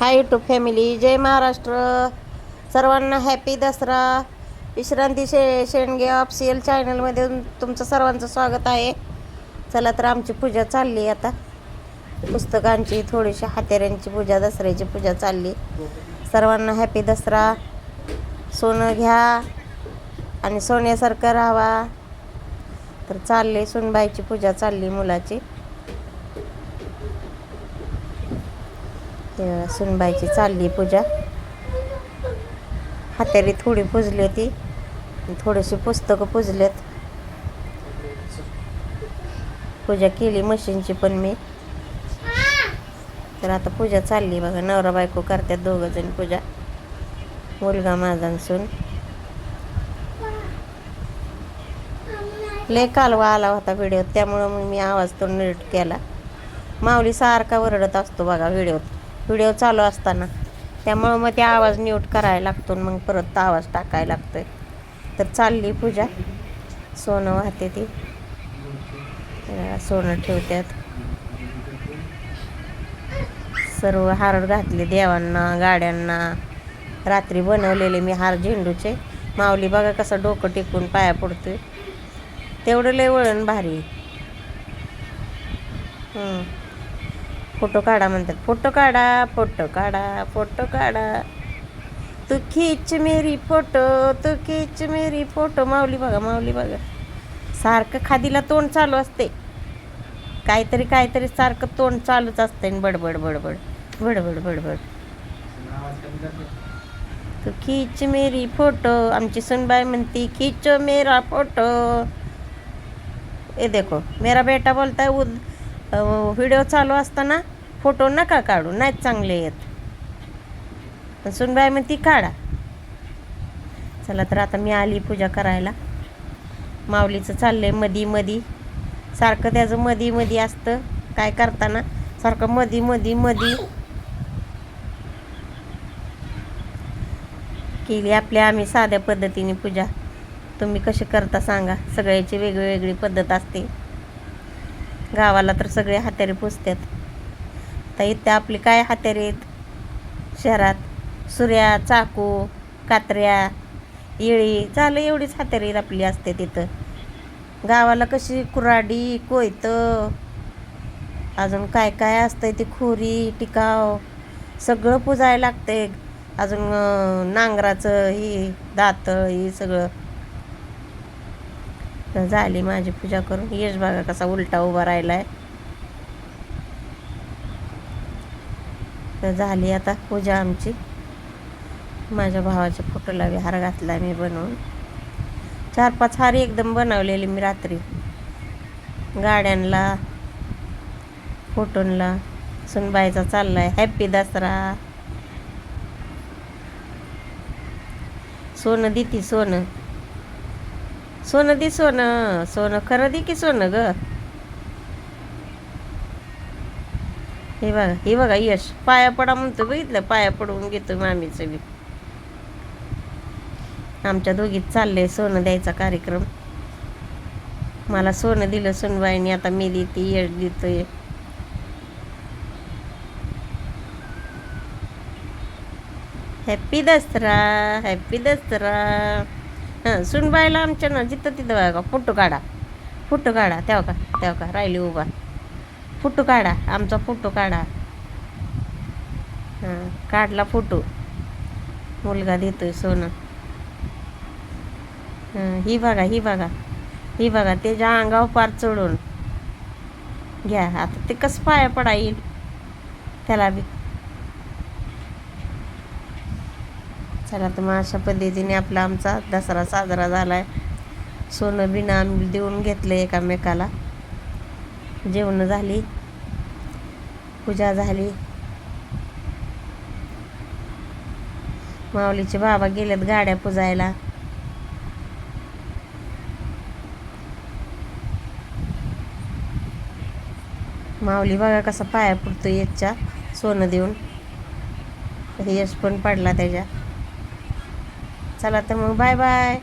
हाय YouTube family जय महाराष्ट्र. सर्वांना happy Dussehra. विश्रांती शे शेंडगे ऑफिशियल चॅनलमध्ये तुमचं सर्वांचं स्वागत आहे. चला तर आमची पूजा चालली आता. पुस्तकांची थोडीशी हातेऱ्यांची पूजा दसऱ्याची पूजा चालली. सर्वांना हॅपी दसरा. सोनं घ्या आणि सोन्यासारखं राहावा. तर चालले सुनबाईची पूजा चालली मुलाची. ते सुनबाईची चालली पूजा. हातारी थोडी पुजली ती थोडीशी पुस्तकं पुजलेत. पूजा केली मशीनची पण मी. तर आता पूजा चालली बघा. नवरा बायको करतात दोघं जण पूजा. मुलगा माझा सून. लय कालवा आला होता व्हिडिओ. त्यामुळं मग मी आवाज तो नीट केला. माऊली सारखा वरडत असतो बघा व्हिडिओत. व्हिडिओ चालू असताना. त्यामुळं मग ते आवाज म्यूट करायला लागतो आणि मग परत आवाज टाकायला लागतोय. तर चालली पूजा. सोनं वाहते ती. सोनं ठेवतात सर्व हार घातले देवांना गाड्यांना. रात्री बनवलेले मी हार झेंडूचे. माऊली बघा कसं डोकं टेकून पाया पडतोय. तेवढं लय वळण भारी. फोटो काढा म्हणतात. फोटो काढा फोटो काढा फोटो काढा तू खिच मेरी फोटो तू खिच मेरी फोटो. माऊली बघा माऊली बघा. सारखं खादीला तोंड चालू असते. काहीतरी काहीतरी सारखं तोंड चालूच असते बडबड बडबड बडबड बडबड. तू खिच मेरी फोटो आमची सुनबाई म्हणती खिचो मेरा फोटो. ए देखो मेरा बेटा बोलताय उद व्हिडिओ चालू असताना फोटो नका काढू नाहीत चांगले येत. सुनबाय मग ती काढा. चला तर आता मी आली पूजा करायला. माऊलीचं चाललंय मधी मधी. सारखं त्याचं मधी मधी असतं काय करताना. सारखं मधी मधी मधी. केली आपल्या आम्ही साध्या पद्धतीने पूजा. तुम्ही कशी करता सांगा. सगळ्याची वेगळी पद्धत असते. गावाला तर सगळे हात्यारे पोचतात. तर इथे आपली काय हात्यारे आहेत? शहरात. सुऱ्या चाकू कात्र्या येळी चालं एवढीच हात्यारी आपली असते तिथं. गावाला कशी कुराडी कोयतं अजून काय काय असतंय ती खोरी टिकाव सगळं पुजायला लागतंय. अजून नांगराचं ही दातळ ही सगळं. तर झाली माझी पूजा करून. यश बघा कसा उलटा उभा राहिलाय. तर झाली आता पूजा आमची. माझ्या भावाच्या फोटोला विहार घातला मी बनवून. चार पाच हार एकदम बनवलेली मी रात्री. गाड्यांना फोटोंला. सुनबाईचा चाललाय. हॅप्पी दसरा. सोनं देती सोनं. सोनं दे सोनं सोनं खरं दे की सोनं ग? हे बघा हे बघा यश. पाया पडा म्हणतो बघितलं पाया पडवून घेतो मामीचं बी आमच्या दोघीत चाललंय सोनं द्यायचा कार्यक्रम. मला सोनं दिलं सुनबाईने आता मी देते यश देतोय. Happy Dussehra happy Dussehra. हां सुनबाईला आमच्या ना जिथं तिथं बघा फोटो काढा. फोटो काढा तेव्हा का तेव्हा का राहिली उभा. फोटो काढा आमचा फोटो काढा. हां काढला फोटो. मुलगा देतोय सोनं. हां ही बघा ही बघा. ही बघा त्याच्या अंगावर पार चढून. घ्या आता ते कसं पाया पडा येईल? त्याला बी. चला तर मग अशा पद्धतीने आपला आमचा दसरा साजरा झाला आहे सोनं बिनं आम्ही देऊन घेतलं एकामेकाला. जेवणं झाली पूजा झाली. माऊलीचे बाबा गेलेत गाड्या पुजायला. माऊली बघा कसा पाया पुरतो याच्या सोनं देऊन. यश पण पडला त्याच्या. चला तर मग बाय बाय.